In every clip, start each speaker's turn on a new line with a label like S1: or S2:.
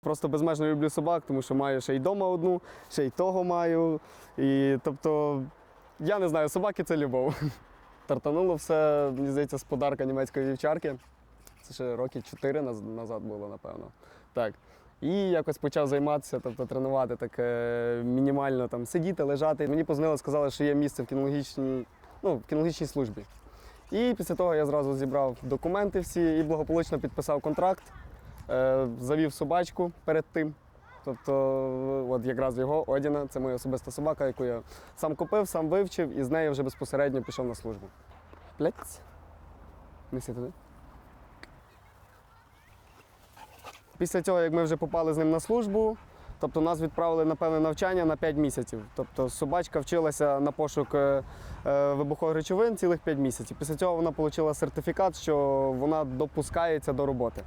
S1: Просто безмежно люблю собак, тому що маю ще й вдома одну, ще й того маю. І тобто, я не знаю, собаки це любов. Тартануло все, мені здається, з подарка німецької вівчарки. Це ще роки 4 назад було, напевно. Так. І якось почав займатися, тобто тренувати так мінімально там сидіти, лежати. Мені позвонили, сказали, що є місце в кінологічній, ну, в кінологічній службі. І після того я зразу зібрав документи всі і благополучно підписав контракт, завів собачку перед тим. Тобто, от якраз його Одіна, це моя особиста собака, яку я сам купив, сам вивчив і з нею вже безпосередньо пішов на службу. Блять. Неси туди. Після цього, як ми вже попали з ним на службу, тобто нас відправили на певне навчання на 5 місяців. Тобто собачка вчилася на пошук е, е, вибухових речовин цілих 5 місяців. Після цього вона отримала сертифікат, що вона допускається до роботи.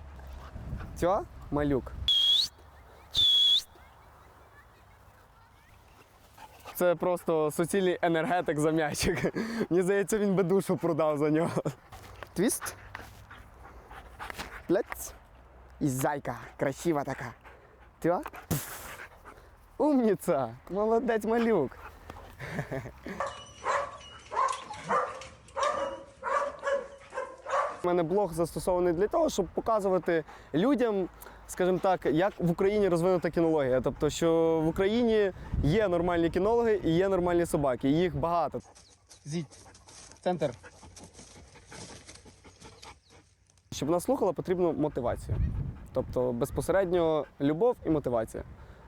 S1: Цього малюк. Це просто суцільний енергетик за м'ячик. Мені здається, він би душу продав за нього. Твіст. Плець. І зайка, красива така. Тя? Умніця! Молодець малюк. У мене блог застосований для того, щоб показувати людям, скажімо так, як в Україні розвинута кінологія. Тобто, що в Україні є нормальні кінологи і є нормальні собаки. і Їх багато. Зіть. Центр. Щоб вона слухала, потрібна мотивація. Тобто безпосередньо любов і мотивація.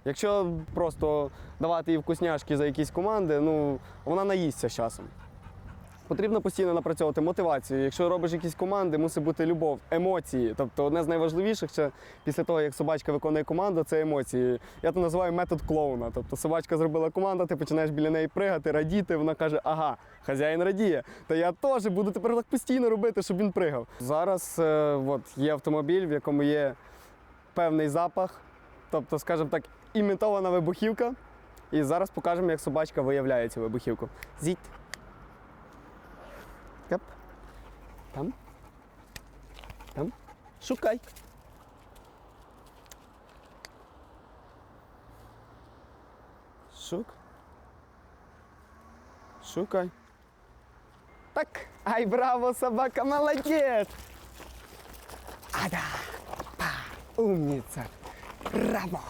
S1: Якщо просто давати їй вкусняшки за якісь команди, ну вона наїсться з часом. Потрібно постійно напрацьовувати мотивацію. Якщо робиш якісь команди, мусить бути любов, емоції. Тобто одне з найважливіших ще після того, як собачка виконує команду, це емоції. Я це називаю метод клоуна. Тобто собачка зробила команду, ти починаєш біля неї пригати, радіти. Вона каже: ага, хазяїн радіє. Та я теж буду тепер так постійно робити, щоб він пригав. Зараз е, от, є автомобіль, в якому є певний запах, тобто, скажімо так, імітована вибухівка. І зараз покажемо, як собачка виявляє цю вибухівку. Зіть. Кап. Там. Там. Шукай. Шук. Шукай. Так. Ай, браво, собака, молодец. Ада. Па. Умница. Браво.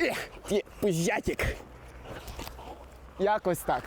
S1: Ех, ти пузятик. Якось так.